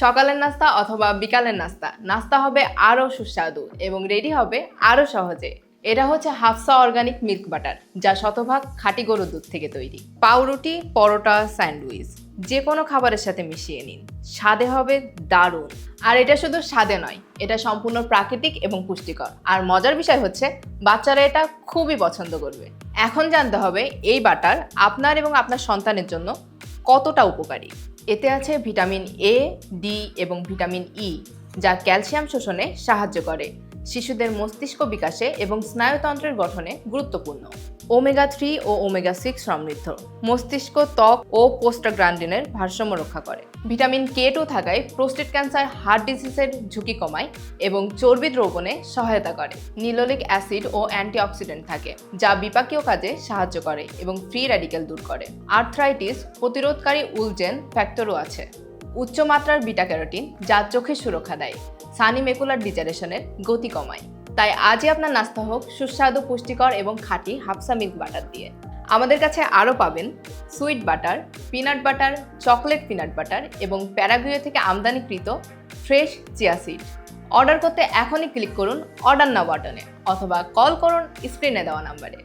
সকালের নাস্তা অথবা বিকালের নাস্তা। নাস্তা হবে আরও সুস্বাদু এবং রেডি হবে আরও সহজে। এটা হচ্ছে হাফসা অর্গানিক মিল্ক বাটার, যা শতভাগ খাঁটি গরুর দুধ থেকে তৈরি। পাউরুটি, পরোটা, স্যান্ডউইচ, যে কোনো খাবারের সাথে মিশিয়ে নিন। স্বাদে হবে দারুণ। আর এটা শুধু স্বাদে নয়, এটা সম্পূর্ণ প্রাকৃতিক এবং পুষ্টিকর। আর মজার বিষয় হচ্ছে, বাচ্চারা এটা খুবই পছন্দ করবে। এখন জানতে হবে, এই বাটার আপনার এবং আপনার সন্তানের জন্য কতটা উপকারী? এতে আছে ভিটামিন এ ডি এবং ভিটামিন ই যা ক্যালসিয়াম শোষণে সাহায্য করে। শিশুদের মস্তিষ্ক বিকাশে এবং স্নায়ুতন্ত্রের গঠনে গুরুত্বপূর্ণ। ওমেগা থ্রি ও ওমেগা সিক্স সমৃদ্ধ মস্তিষ্ক, ত্বক ও পোস্টাগ্রান্ডিনের ভারসাম্য রক্ষা করে। ভিটামিন কে টু থাকায় প্রোস্টেট ক্যান্সার, হার্ট ডিজিজের ঝুঁকি কমায় এবং চর্বি দ্রবণে সহায়তা করে। নিলোলিক অ্যাসিড ও অ্যান্টিঅক্সিডেন্ট থাকে, যা বিপাকীয় কাজে সাহায্য করে এবং ফ্রি র্যাডিক্যাল দূর করে। আর্থ্রাইটিস প্রতিরোধকারী উলজেন ফ্যাক্টরও আছে। উচ্চমাত্রার বিটা ক্যারোটিন যা চোখের সুরক্ষা দেয়, সানি মেকুলার ডিজারেশনের গতি কমায়। তাই আজই আপনার নাস্তা হোক, সুস্বাদু, পুষ্টিকর এবং খাঁটি হাফসা মিল্ক বাটার দিয়ে। আমাদের কাছে আরও পাবেন sweet butter, peanut butter, chocolate peanut butter এবং প্যারাগুয়ে থেকে আমদানিকৃত ফ্রেশ চিয়া সিড। অর্ডার করতে এখনই ক্লিক করুন অর্ডার নাও বাটনে অথবা কল করুন স্ক্রিনে দেওয়া নাম্বারে।